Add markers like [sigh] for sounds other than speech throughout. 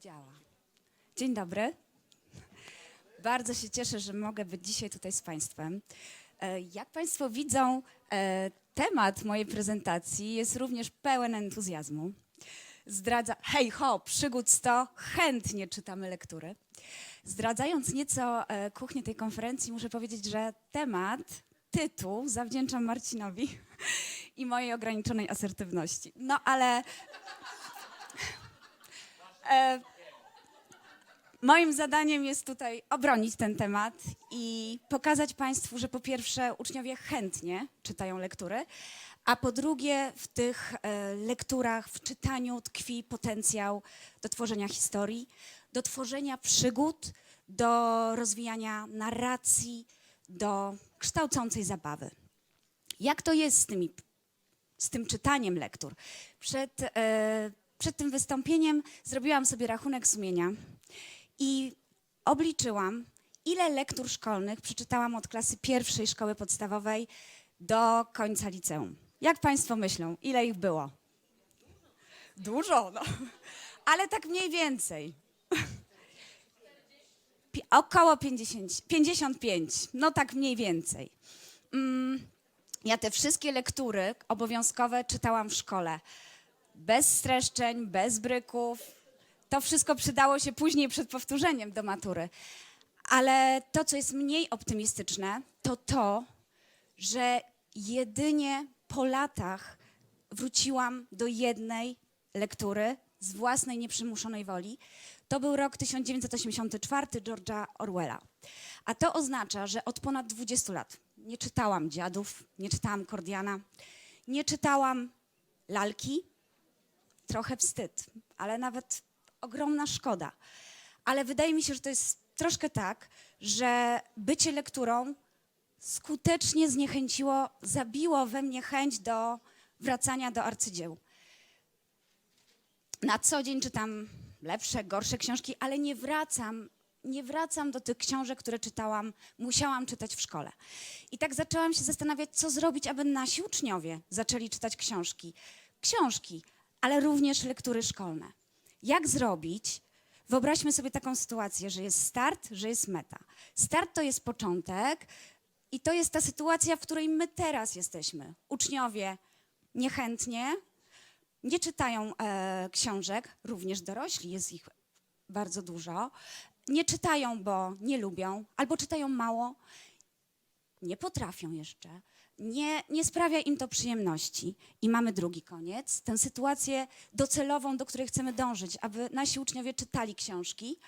Działa. Dzień dobry. Bardzo się cieszę, że mogę być dzisiaj tutaj z Państwem. E, Jak Państwo widzą, e, temat mojej prezentacji jest również pełen entuzjazmu. Zdradza, hej ho, przygód 100, chętnie czytamy lektury. Zdradzając nieco e, kuchnię tej konferencji, muszę powiedzieć, że temat, tytuł zawdzięczam Marcinowi [laughs] i mojej ograniczonej asertywności. No ale e, moim zadaniem jest tutaj obronić ten temat i pokazać Państwu, że po pierwsze uczniowie chętnie czytają lektury, a po drugie w tych e, lekturach, w czytaniu tkwi potencjał do tworzenia historii, do tworzenia przygód, do rozwijania narracji, do kształcącej zabawy. Jak to jest z tymi z tym czytaniem lektur. Przed, e, przed tym wystąpieniem zrobiłam sobie rachunek sumienia i obliczyłam, ile lektur szkolnych przeczytałam od klasy pierwszej szkoły podstawowej do końca liceum. Jak Państwo myślą, ile ich było? Dużo, no. Ale tak mniej więcej. Około 50, 55, no tak mniej więcej. Mm, ja te wszystkie lektury obowiązkowe czytałam w szkole. Bez streszczeń, bez bryków. To wszystko przydało się później przed powtórzeniem do matury. Ale to, co jest mniej optymistyczne, to to, że jedynie po latach wróciłam do jednej lektury z własnej nieprzymuszonej woli. To był rok 1984 George'a Orwella. A to oznacza, że od ponad 20 lat nie czytałam dziadów, nie czytałam Kordiana, nie czytałam lalki. Trochę wstyd, ale nawet ogromna szkoda. Ale wydaje mi się, że to jest troszkę tak, że bycie lekturą skutecznie zniechęciło, zabiło we mnie chęć do wracania do arcydzieł. Na co dzień czytam lepsze, gorsze książki, ale nie wracam, nie wracam do tych książek, które czytałam, musiałam czytać w szkole. I tak zaczęłam się zastanawiać, co zrobić, aby nasi uczniowie zaczęli czytać książki. Książki, ale również lektury szkolne. Jak zrobić? Wyobraźmy sobie taką sytuację, że jest start, że jest meta. Start to jest początek i to jest ta sytuacja, w której my teraz jesteśmy. Uczniowie niechętnie, nie czytają e, książek, również dorośli, jest ich bardzo dużo. Nie czytają, bo nie lubią, albo czytają mało, nie potrafią jeszcze, nie, nie sprawia im to przyjemności. I mamy drugi koniec, tę sytuację docelową, do której chcemy dążyć, aby nasi uczniowie czytali książki.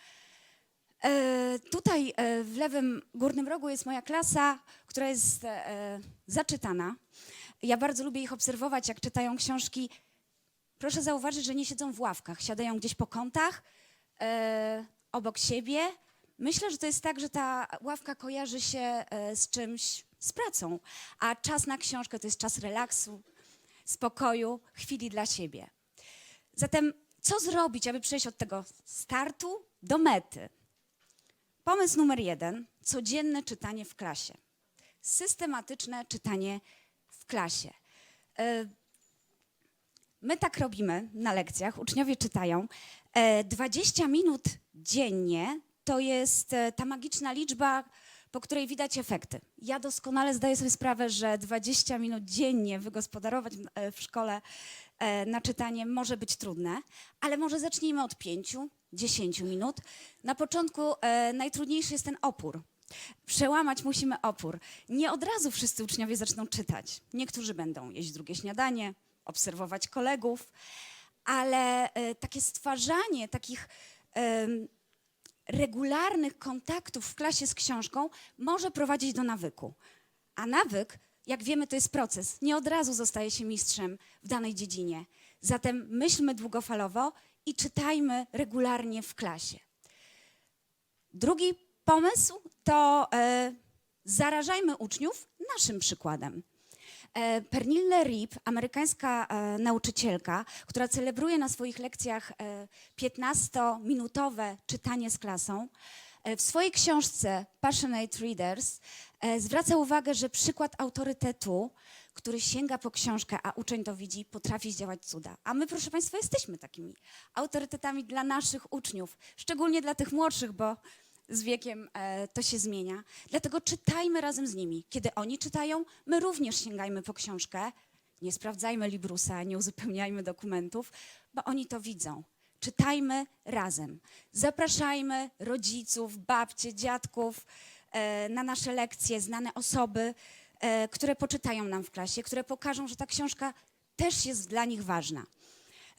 E, tutaj e, w lewym górnym rogu jest moja klasa, która jest e, zaczytana. Ja bardzo lubię ich obserwować, jak czytają książki. Proszę zauważyć, że nie siedzą w ławkach, siadają gdzieś po kątach, e, obok siebie. Myślę, że to jest tak, że ta ławka kojarzy się e, z czymś, z pracą, a czas na książkę to jest czas relaksu, spokoju, chwili dla siebie. Zatem, co zrobić, aby przejść od tego startu do mety? Pomysł numer jeden: codzienne czytanie w klasie. Systematyczne czytanie w klasie. E, My tak robimy na lekcjach, uczniowie czytają. E, 20 minut dziennie to jest e, ta magiczna liczba, po której widać efekty. Ja doskonale zdaję sobie sprawę, że 20 minut dziennie wygospodarować e, w szkole e, na czytanie może być trudne, ale może zacznijmy od 5-10 minut. Na początku e, najtrudniejszy jest ten opór. Przełamać musimy opór. Nie od razu wszyscy uczniowie zaczną czytać. Niektórzy będą jeść drugie śniadanie, obserwować kolegów, ale e, takie stwarzanie takich regularnych kontaktów w klasie z książką może prowadzić do nawyku. A nawyk, jak wiemy, to jest proces. Nie od razu zostaje się mistrzem w danej dziedzinie. Zatem myślmy długofalowo i czytajmy regularnie w klasie. Drugi pomysł to e, zarażajmy uczniów naszym przykładem. E, Pernille Reep, amerykańska e, nauczycielka, która celebruje na swoich lekcjach e, 15-minutowe czytanie z klasą, e, w swojej książce Passionate Readers e, zwraca uwagę, że przykład autorytetu, który sięga po książkę, a uczeń to widzi, potrafi zdziałać cuda. A my, proszę Państwa, jesteśmy takimi autorytetami dla naszych uczniów, szczególnie dla tych młodszych, bo z wiekiem e, to się zmienia. Dlatego czytajmy razem z nimi. Kiedy oni czytają, my również sięgajmy po książkę. Nie sprawdzajmy Librusa, nie uzupełniajmy dokumentów, bo oni to widzą. Czytajmy razem. Zapraszajmy rodziców, babcie, dziadków e, na nasze lekcje, znane osoby, e, które poczytają nam w klasie, które pokażą, że ta książka też jest dla nich ważna.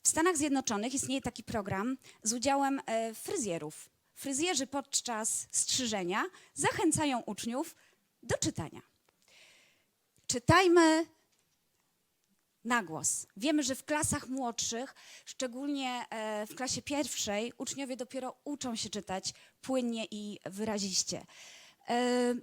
W Stanach Zjednoczonych istnieje taki program z udziałem fryzjerów. Fryzjerzy podczas strzyżenia zachęcają uczniów do czytania. Czytajmy na głos. Wiemy, że w klasach młodszych, szczególnie e, w klasie pierwszej, uczniowie dopiero uczą się czytać płynnie i wyraziście. E,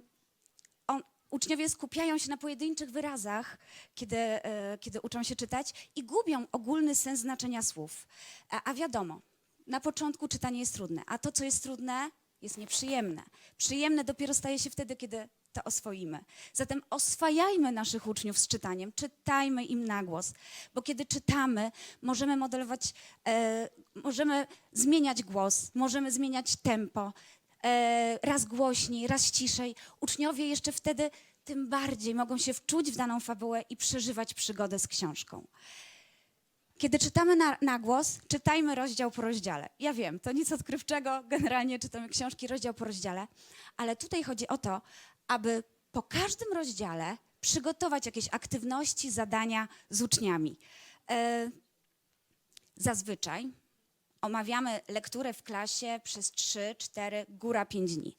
uczniowie skupiają się na pojedynczych wyrazach, kiedy, e, kiedy uczą się czytać i gubią ogólny sens znaczenia słów. A wiadomo, na początku czytanie jest trudne, a to, co jest trudne, jest nieprzyjemne. Przyjemne dopiero staje się wtedy, kiedy to oswoimy. Zatem oswajajmy naszych uczniów z czytaniem, czytajmy im na głos, bo kiedy czytamy, możemy modelować, e, możemy zmieniać głos, możemy zmieniać tempo, e, raz głośniej, raz ciszej. Uczniowie jeszcze wtedy tym bardziej mogą się wczuć w daną fabułę i przeżywać przygodę z książką. Kiedy czytamy na, na głos, czytajmy rozdział po rozdziale. Ja wiem, to nic odkrywczego, generalnie czytamy książki rozdział po rozdziale, ale tutaj chodzi o to, aby po każdym rozdziale przygotować jakieś aktywności, zadania z uczniami. E, zazwyczaj omawiamy lekturę w klasie przez 3, 4, góra 5 dni.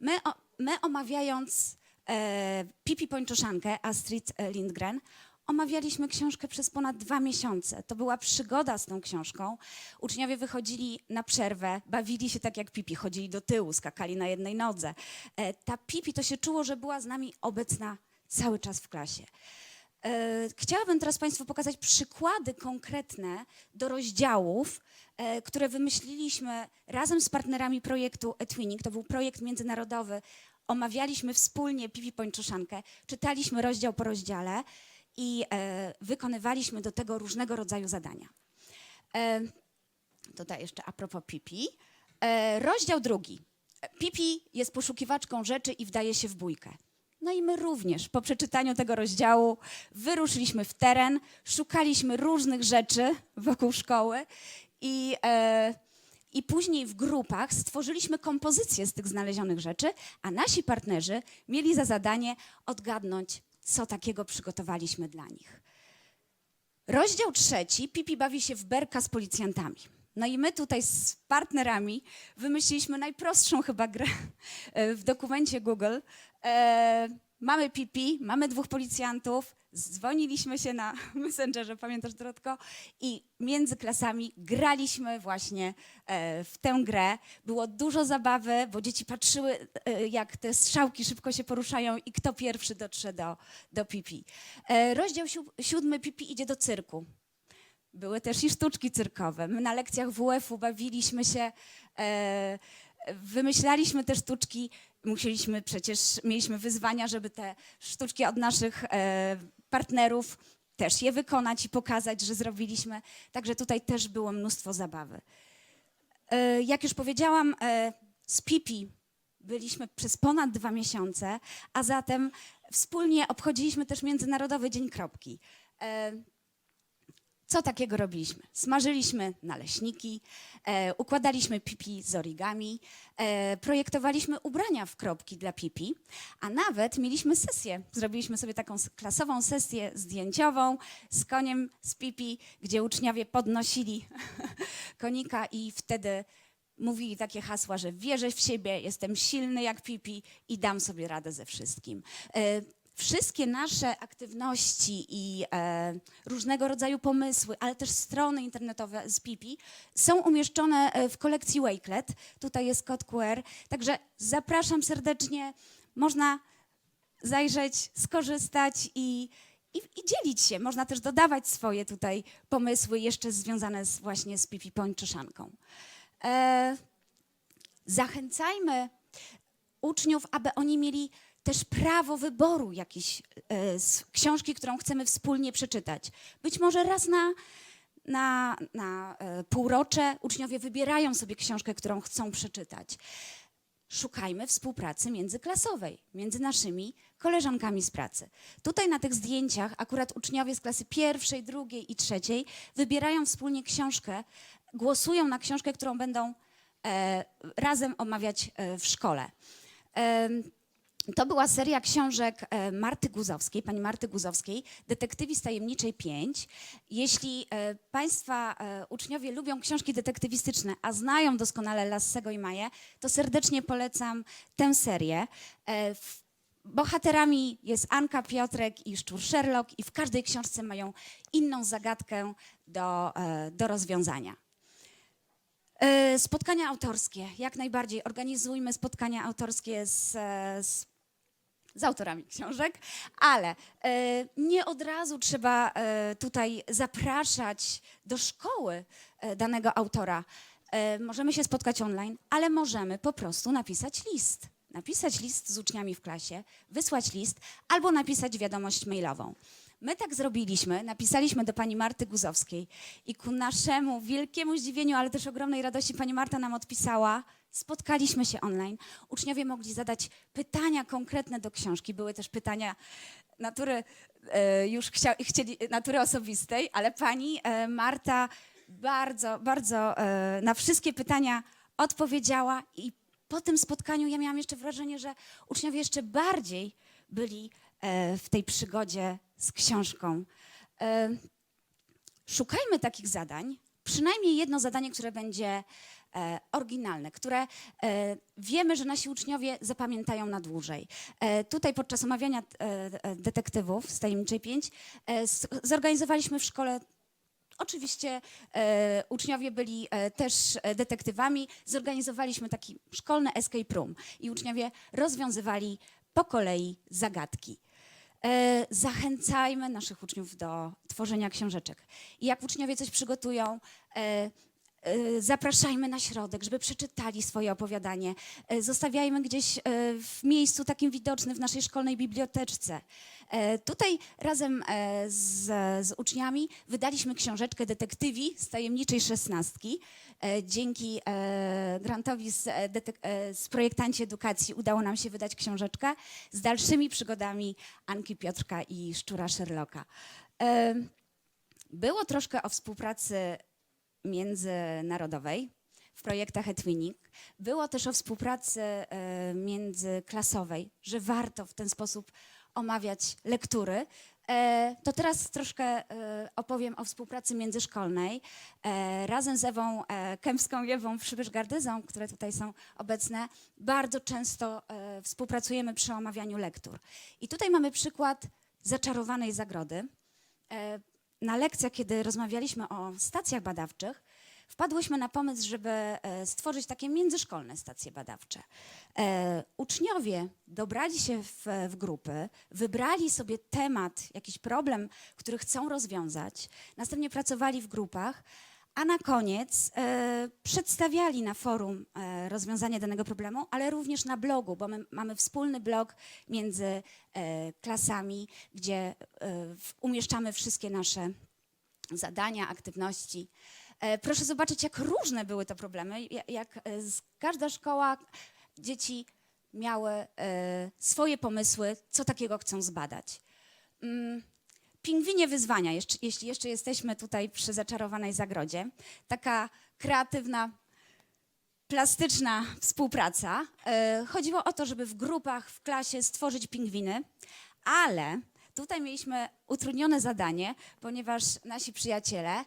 My, my omawiając e, Pipi Pończoszankę Astrid Lindgren, omawialiśmy książkę przez ponad dwa miesiące. To była przygoda z tą książką. Uczniowie wychodzili na przerwę, bawili się tak jak Pipi, chodzili do tyłu, skakali na jednej nodze. E, ta Pipi to się czuło, że była z nami obecna cały czas w klasie. E, Chciałabym teraz Państwu pokazać przykłady konkretne do rozdziałów, e, które wymyśliliśmy razem z partnerami projektu eTwinning. To był projekt międzynarodowy. Omawialiśmy wspólnie Pipi Pończoszankę, czytaliśmy rozdział po rozdziale i e, wykonywaliśmy do tego różnego rodzaju zadania. E, tutaj jeszcze a propos Pipi. E, rozdział drugi. Pipi jest poszukiwaczką rzeczy i wdaje się w bójkę. No i my również po przeczytaniu tego rozdziału wyruszyliśmy w teren, szukaliśmy różnych rzeczy wokół szkoły i, e, i później w grupach stworzyliśmy kompozycję z tych znalezionych rzeczy, a nasi partnerzy mieli za zadanie odgadnąć, co takiego przygotowaliśmy dla nich. Rozdział trzeci, Pipi bawi się w berka z policjantami. No i my tutaj z partnerami wymyśliliśmy najprostszą chyba grę e, w dokumencie Google. Mamy Pipi, mamy dwóch policjantów, dzwoniliśmy się na [laughs] Messengerze, pamiętasz Dorotko? I między klasami graliśmy właśnie e, w tę grę. Było dużo zabawy, bo dzieci patrzyły, e, jak te strzałki szybko się poruszają i kto pierwszy dotrze do, do Pipi. E, rozdział siódmy Pipi idzie do cyrku. Były też i sztuczki cyrkowe. My na lekcjach WF-u bawiliśmy się, wymyślaliśmy te sztuczki. Musieliśmy przecież, mieliśmy wyzwania, żeby te sztuczki od naszych e, partnerów też je wykonać i pokazać, że zrobiliśmy. Także tutaj też było mnóstwo zabawy. E, jak już powiedziałam, e, z Pipi byliśmy przez ponad dwa miesiące, a zatem wspólnie obchodziliśmy też Międzynarodowy Dzień Kropki. E, co takiego robiliśmy? Smażyliśmy naleśniki, e, układaliśmy pipi z origami, e, projektowaliśmy ubrania w kropki dla pipi, a nawet mieliśmy sesję. Zrobiliśmy sobie taką klasową sesję zdjęciową z koniem z pipi, gdzie uczniowie podnosili [laughs] konika i wtedy mówili takie hasła, że wierzę w siebie, jestem silny jak pipi i dam sobie radę ze wszystkim. Wszystkie nasze aktywności i e, różnego rodzaju pomysły, ale też strony internetowe z Pipi są umieszczone e, w kolekcji Wakelet. Tutaj jest kod QR. Także zapraszam serdecznie. Można zajrzeć, skorzystać i, i, i dzielić się. Można też dodawać swoje tutaj pomysły jeszcze związane z, właśnie z Pipi Pończoszanką. E, zachęcajmy uczniów, aby oni mieli też prawo wyboru jakiejś e, z książki, którą chcemy wspólnie przeczytać. Być może raz na, na, na e, półrocze uczniowie wybierają sobie książkę, którą chcą przeczytać. Szukajmy współpracy międzyklasowej między naszymi koleżankami z pracy. Tutaj na tych zdjęciach akurat uczniowie z klasy pierwszej, drugiej i trzeciej wybierają wspólnie książkę, głosują na książkę, którą będą e, razem omawiać e, w szkole. To była seria książek e, Marty Guzowskiej, pani Marty Guzowskiej, Detektywi z Tajemniczej 5. Jeśli e, Państwa e, uczniowie lubią książki detektywistyczne, a znają doskonale Lassego i Maję, to serdecznie polecam tę serię. Bohaterami jest Anka, Piotrek i Szczur Sherlock i w każdej książce mają inną zagadkę do, do rozwiązania. Spotkania autorskie, jak najbardziej. Organizujmy spotkania autorskie z, z, z autorami książek, ale e, nie od razu trzeba e, tutaj zapraszać do szkoły e, danego autora. Możemy się spotkać online, ale możemy po prostu napisać list. Napisać list z uczniami w klasie, wysłać list albo napisać wiadomość mailową. My tak zrobiliśmy, napisaliśmy do pani Marty Guzowskiej i ku naszemu wielkiemu zdziwieniu, ale też ogromnej radości pani Marta nam odpisała. Spotkaliśmy się online. Uczniowie mogli zadać pytania konkretne do książki. Były też pytania natury e, już chcia, chcieli, natury osobistej, ale pani e, Marta bardzo, bardzo e, na wszystkie pytania odpowiedziała i po tym spotkaniu ja miałam jeszcze wrażenie, że uczniowie jeszcze bardziej byli w tej przygodzie z książką. E, Szukajmy takich zadań, przynajmniej jedno zadanie, które będzie e, oryginalne, które e, wiemy, że nasi uczniowie zapamiętają na dłużej. Tutaj podczas omawiania detektywów z Tajemniczej 5 e, s- zorganizowaliśmy w szkole Oczywiście e, uczniowie byli e, też detektywami. Zorganizowaliśmy taki szkolny escape room i uczniowie rozwiązywali po kolei zagadki. E, zachęcajmy naszych uczniów do tworzenia książeczek. I jak uczniowie coś przygotują, e, zapraszajmy na środek, żeby przeczytali swoje opowiadanie. E, Zostawiajmy gdzieś e, w miejscu takim widocznym w naszej szkolnej biblioteczce. Tutaj razem z, z uczniami wydaliśmy książeczkę Detektywi z tajemniczej szesnastki. Dzięki grantowi z, e, e, z projektanci edukacji udało nam się wydać książeczkę z dalszymi przygodami Anki Piotrka i Szczura Sherlocka. Było troszkę o współpracy międzynarodowej w projektach Etwinning. Było też o współpracy e, międzyklasowej, że warto w ten sposób omawiać lektury. E, to teraz troszkę e, opowiem o współpracy międzyszkolnej. Razem z Ewą Kępską i Ewą Przybysz-Gardyzą, które tutaj są obecne, bardzo często współpracujemy przy omawianiu lektur. I tutaj mamy przykład zaczarowanej zagrody. Na lekcjach, kiedy rozmawialiśmy o stacjach badawczych, wpadłyśmy na pomysł, żeby e, stworzyć takie międzyszkolne stacje badawcze. E, uczniowie dobrali się w, w grupy, wybrali sobie temat, jakiś problem, który chcą rozwiązać, następnie pracowali w grupach, a na koniec e, przedstawiali na forum e, rozwiązanie danego problemu, ale również na blogu, bo my mamy wspólny blog między e, klasami, gdzie e, w, umieszczamy wszystkie nasze zadania, aktywności. E, proszę zobaczyć, jak różne były te problemy, ja- jak e, każda szkoła, dzieci miały e, swoje pomysły, co takiego chcą zbadać. Mm, Pingwinie wyzwania, jeśli jeszcze jesteśmy tutaj przy zaczarowanej zagrodzie. Taka kreatywna, plastyczna współpraca. E, chodziło o to, żeby w grupach, w klasie stworzyć pingwiny, ale tutaj mieliśmy utrudnione zadanie, ponieważ nasi przyjaciele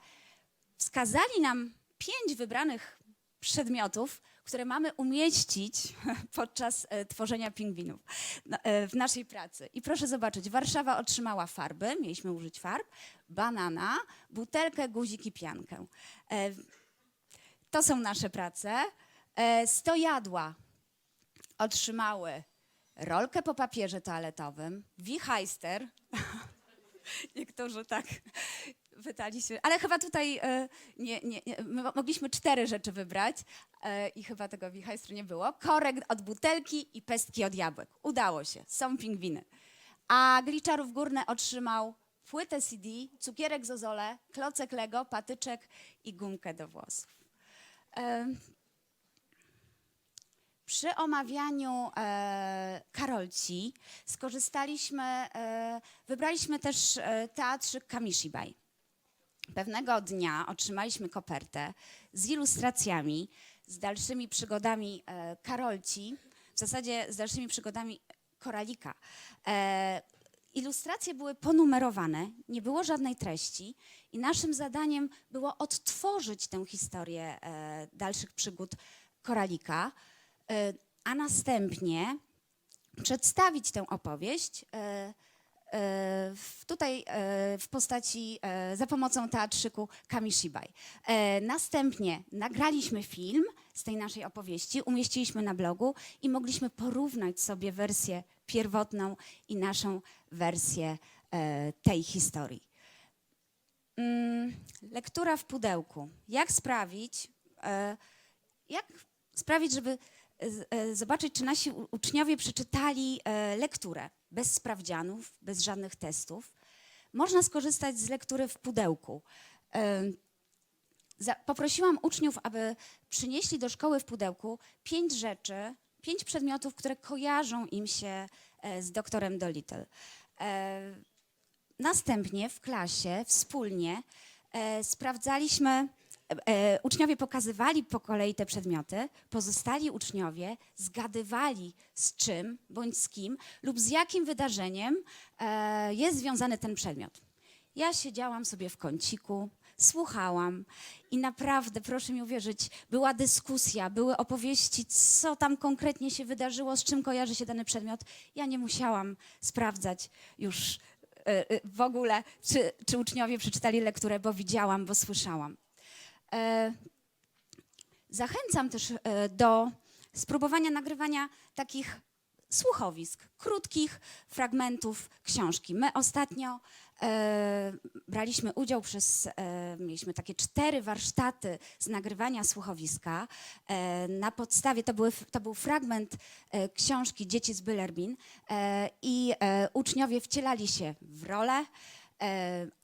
wskazali nam pięć wybranych przedmiotów, które mamy umieścić [laughs] podczas e, tworzenia pingwinów e, w naszej pracy. I proszę zobaczyć, Warszawa otrzymała farby, mieliśmy użyć farb, banana, butelkę, guzik i piankę. E, To są nasze prace. Stojadła otrzymały rolkę po papierze toaletowym, wichajster, [laughs] niektórzy tak wydali się, ale chyba tutaj e, nie, nie, nie, my mogliśmy cztery rzeczy wybrać, e, i chyba tego wichajstru nie było. Korek od butelki i pestki od jabłek. Udało się, są pingwiny. A Gliczarów Górny otrzymał płytę CD, cukierek zozole, klocek Lego, patyczek i gumkę do włosów. Em, przy omawianiu e, Karolci skorzystaliśmy, e, wybraliśmy też e, teatrzyk Kamishibai. Pewnego dnia otrzymaliśmy kopertę z ilustracjami, z dalszymi przygodami e, Karolci, w zasadzie z dalszymi przygodami Koralika. E, ilustracje były ponumerowane, nie było żadnej treści i naszym zadaniem było odtworzyć tę historię e, dalszych przygód Koralika, a następnie przedstawić tę opowieść tutaj e, w postaci, e, za pomocą teatrzyku Kamishibai. E, Następnie nagraliśmy film z tej naszej opowieści, umieściliśmy na blogu i mogliśmy porównać sobie wersję pierwotną i naszą wersję tej historii. Mm, Lektura w pudełku. Jak sprawić, jak sprawić, żeby zobaczyć, czy nasi uczniowie przeczytali lekturę bez sprawdzianów, bez żadnych testów. Można skorzystać z lektury w pudełku. Poprosiłam uczniów, aby przynieśli do szkoły w pudełku pięć rzeczy, pięć przedmiotów, które kojarzą im się e, z doktorem Dolittle. E, Następnie w klasie wspólnie e, sprawdzaliśmy, e, uczniowie pokazywali po kolei te przedmioty, pozostali uczniowie zgadywali z czym bądź z kim lub z jakim wydarzeniem e, jest związany ten przedmiot. Ja siedziałam sobie w kąciku, słuchałam i naprawdę, proszę mi uwierzyć, była dyskusja, były opowieści, co tam konkretnie się wydarzyło, z czym kojarzy się dany przedmiot. Ja nie musiałam sprawdzać już e, e, w ogóle, czy, czy uczniowie przeczytali lekturę, bo widziałam, bo słyszałam. E, Zachęcam też e, do spróbowania nagrywania takich słuchowisk, krótkich fragmentów książki. My ostatnio e, braliśmy udział przez, mieliśmy takie cztery warsztaty z nagrywania słuchowiska. Na podstawie, to, były, to był fragment książki Dzieci z Byllerbin e, i uczniowie wcielali się w rolę,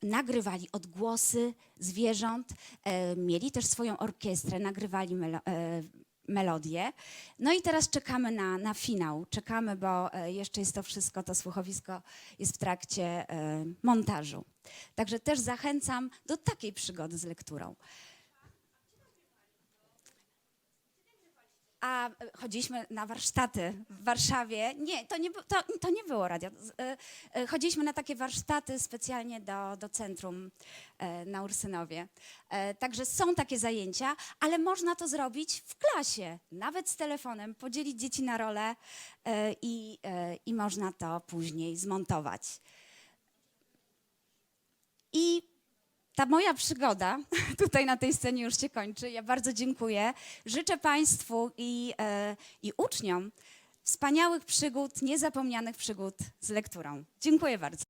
nagrywali odgłosy zwierząt, e, mieli też swoją orkiestrę, nagrywali e, melodię. No i teraz czekamy na, na finał. Czekamy, bo e, jeszcze jest to wszystko, to słuchowisko jest w trakcie e, montażu. Także też zachęcam do takiej przygody z lekturą. A chodziliśmy na warsztaty w Warszawie. Nie, to nie, to, to nie było radio. E, e, Chodziliśmy na takie warsztaty specjalnie do, do centrum e, na Ursynowie. E, Także są takie zajęcia, ale można to zrobić w klasie, nawet z telefonem, podzielić dzieci na role e, i, i można to później zmontować. I ta moja przygoda [laughs] tutaj na tej scenie już się kończy. Ja bardzo dziękuję. Życzę Państwu i, e, i uczniom wspaniałych przygód, niezapomnianych przygód z lekturą. Dziękuję bardzo.